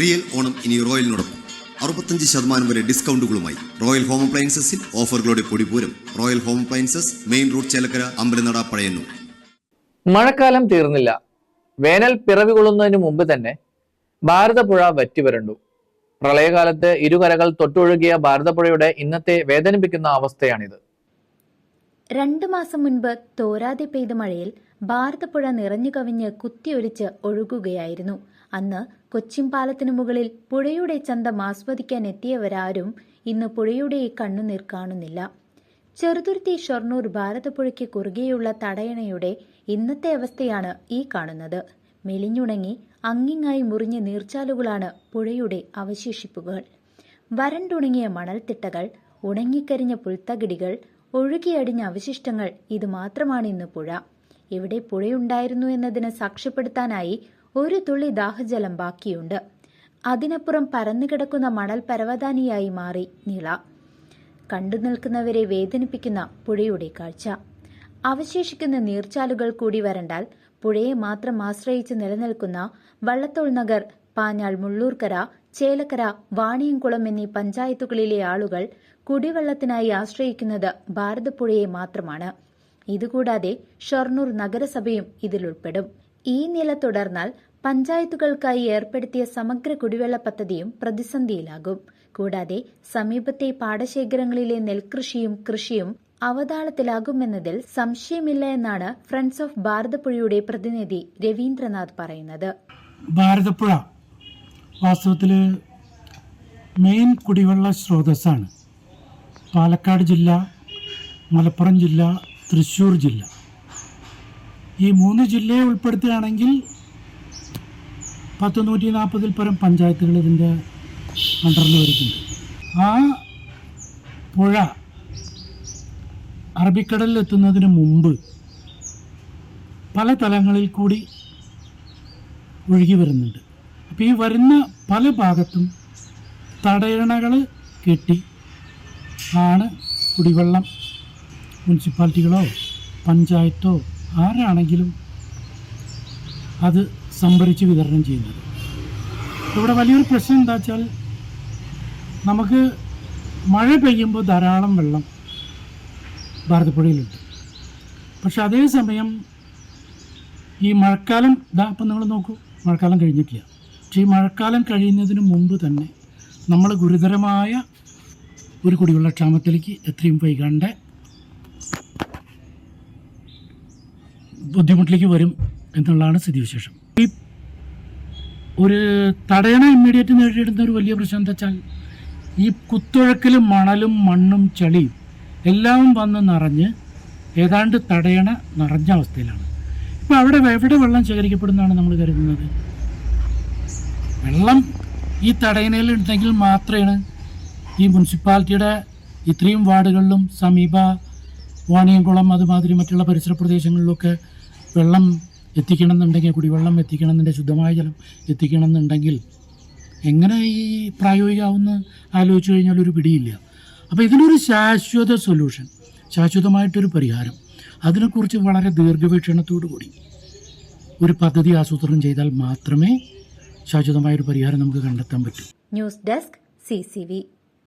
Real Onam ഇനി റോയലിനോടൊപ്പം. അറുപത്തഞ്ച് ശതമാനം വരെ ഡിസ്കൗണ്ടുകളുമായി റോയൽ ഹോം അപ്ലയൻസസിൽ ഓഫറുകളുടെ പൊടിപൂരം. Royal home appliances main road Chelakkara Ambalanada പഴയന്നു മഴക്കാലം തീർന്നില്ല. വേനൽ പിറവി കൊള്ളുന്നതിന് മുമ്പ് തന്നെ ഭാരതപ്പുഴ വറ്റിവരണ്ടു പ്രളയകാലത്ത് ഇരുകരകൾ തൊട്ടൊഴുകിയ ഭാരതപ്പുഴയുടെ ഇന്നത്തെ വേദനിപ്പിക്കുന്ന അവസ്ഥയാണിത്. രണ്ടു മാസം മുൻപ് തോരാതെ പെയ്ത മഴയിൽ ഭാരതപ്പുഴ നിറഞ്ഞു കവിഞ്ഞ് കുത്തിയൊലിച്ച് ഒഴുകുകയായിരുന്നു. അന്ന് കൊച്ചിൻ പാലത്തിനു മുകളിൽ പുഴയുടെ ചന്തം ആസ്വദിക്കാൻ എത്തിയവരാരും ഇന്ന് പുഴയുടെ ഈ കണ്ണുനീർ കാണുന്നില്ല. ചെറുതുരുത്തി ഷൊർണൂർ ഭാരതപ്പുഴയ്ക്ക് കുറുകെയുള്ള തടയണയുടെ ഇന്നത്തെ അവസ്ഥയാണ് ഈ കാണുന്നത്. മെലിഞ്ഞുണങ്ങി അങ്ങിങ്ങായി മുറിഞ്ഞ നീർച്ചാലുകളാണ് പുഴയുടെ അവശേഷിപ്പുകൾ. വരണ്ടുണങ്ങിയ മണൽത്തിട്ടകൾ ഉണങ്ങിക്കരിഞ്ഞ പുൽത്തകിടികൾ ഒഴുകിയടിഞ്ഞ അവശിഷ്ടങ്ങൾ ഇത് മാത്രമാണ് ഇന്ന് പുഴ. ഇവിടെ പുഴയുണ്ടായിരുന്നു എന്നതിന് സാക്ഷ്യപ്പെടുത്താനായി ഒരു തുള്ളി ദാഹജലം ബാക്കിയുണ്ട്. അതിനപ്പുറം പരന്നുകിടക്കുന്ന മണൽ പരവതാനിയായി മാറി നിള. കണ്ടു നിൽക്കുന്നവരെ വേദനിപ്പിക്കുന്ന പുഴയുടെ കാഴ്ച. അവശേഷിക്കുന്ന നീർച്ചാലുകൾ കൂടി വരണ്ടാൽ പുഴയെ മാത്രം ആശ്രയിച്ച് നിലനിൽക്കുന്ന വള്ളത്തോൾ നഗർ പാഞ്ഞാൾ മുള്ളൂർക്കര ചേലക്കര വാണിയംകുളം എന്നീ പഞ്ചായത്തുകളിലെ ആളുകൾ കുടിവെള്ളത്തിനായി ആശ്രയിക്കുന്നത് ഭാരതപ്പുഴയെ മാത്രമാണ്. ഇതുകൂടാതെ ഷൊർണൂർ നഗരസഭയും ഇതിലുൾപ്പെടും. ഈ നില തുടർന്നാൽ പഞ്ചായത്തുകൾക്കായി ഏർപ്പെടുത്തിയ സമഗ്ര കുടിവെള്ള പദ്ധതിയും പ്രതിസന്ധിയിലാകും. കൂടാതെ സമീപത്തെ പാടശേഖരങ്ങളിലെ നെൽകൃഷിയും കൃഷിയും അവതാളത്തിലാകുമെന്നതിൽ സംശയമില്ല എന്നാണ് ഫ്രണ്ട്സ് ഓഫ് ഭാരതപ്പുഴയുടെ പ്രതിനിധി രവീന്ദ്രനാഥ് പറയുന്നത്. ഭാരതപ്പുഴ വാസ്തവത്തിൽ മെയിൻ കുടിവെള്ള സ്രോതസ്സാണ്. പാലക്കാട് ജില്ല മലപ്പുറം ജില്ല തൃശ്ശൂർ ജില്ല. ഈ മൂന്ന് ജില്ലയെ ഉൾപ്പെടുത്തുകയാണെങ്കിൽ പത്ത് നൂറ്റി നാൽപ്പതിൽ പരം പഞ്ചായത്തുകൾ ഇതിന്റെ അണ്ടറിൽ വരുന്നുണ്ട് ആ പുഴ അറബിക്കടലിൽ എത്തുന്നതിന് മുമ്പ് പല തലങ്ങളിൽ കൂടി ഒഴുകി വരുന്നുണ്ട്. അപ്പോൾ ഈ വരുന്ന പല ഭാഗത്തും തടയണകൾ കെട്ടി ആണ് കുടിവെള്ളം മുനിസിപ്പാലിറ്റികളോ പഞ്ചായത്തോ ആരാണെങ്കിലും അത് സംഭരിച്ച് വിതരണം ചെയ്യുന്നത്. ഇവിടെ വലിയൊരു പ്രശ്നം എന്താ വെച്ചാൽ നമുക്ക് മഴ പെയ്യുമ്പോൾ ധാരാളം വെള്ളം ഭാരതപ്പുഴയിലുണ്ട്. പക്ഷെ അതേസമയം ഈ മഴക്കാലം ഇതാ അപ്പം നിങ്ങൾ നോക്കൂ മഴക്കാലം കഴിഞ്ഞിട്ടില്ല. പക്ഷേ ഈ മഴക്കാലം കഴിയുന്നതിന് മുമ്പ് തന്നെ നമ്മൾ ഗുരുതരമായ ഒരു കുടിവെള്ള ക്ഷാമത്തിലേക്ക് എത്രയും വൈകാണ്ട് ബുദ്ധിമുട്ടിലേക്ക് വരും എന്നുള്ളതാണ് സ്ഥിതിവിശേഷം. ഈ ഒരു തടയണ ഇമ്മീഡിയറ്റ് നേരിടുന്ന ഒരു വലിയ പ്രശ്നം എന്താ വെച്ചാൽ ഈ കുത്തൊഴക്കിലും മണലും മണ്ണും ചളിയും എല്ലാം വന്ന് നിറഞ്ഞ് ഏതാണ്ട് തടയണ നിറഞ്ഞ അവസ്ഥയിലാണ്. ഇപ്പോൾ അവിടെ എവിടെ വെള്ളം ശേഖരിക്കപ്പെടുന്നതാണ് നമ്മൾ കരുതുന്നത്? വെള്ളം ഈ തടയണയിൽ ഉണ്ടെങ്കിൽ മാത്രമാണ് ഈ മുനിസിപ്പാലിറ്റിയുടെ ഇത്രയും വാർഡുകളിലും സമീപ വാണിയംകുളം അതുമാതിരി മറ്റുള്ള പരിസര പ്രദേശങ്ങളിലൊക്കെ വെള്ളം എത്തിക്കണം എന്നുണ്ടെങ്കിൽ കുടിവെള്ളം എത്തിക്കണം എന്നുണ്ടെങ്കിൽ ശുദ്ധമായ ജലം എത്തിക്കണം എന്നുണ്ടെങ്കിൽ എങ്ങനെ ഈ പ്രായോഗികാവുന്ന ആലോചിച്ച് കഴിഞ്ഞാൽ ഒരു പിടിയില്ല. അപ്പോൾ ഇതിനൊരു ശാശ്വത സൊല്യൂഷൻ ശാശ്വതമായിട്ടൊരു പരിഹാരം. അതിനെക്കുറിച്ച് വളരെ ദീർഘവീക്ഷണത്തോടു കൂടി ഒരു പദ്ധതി ആസൂത്രണം ചെയ്താൽ മാത്രമേ ശാശ്വതമായൊരു പരിഹാരം നമുക്ക് കണ്ടെത്താൻ പറ്റൂ. News desk C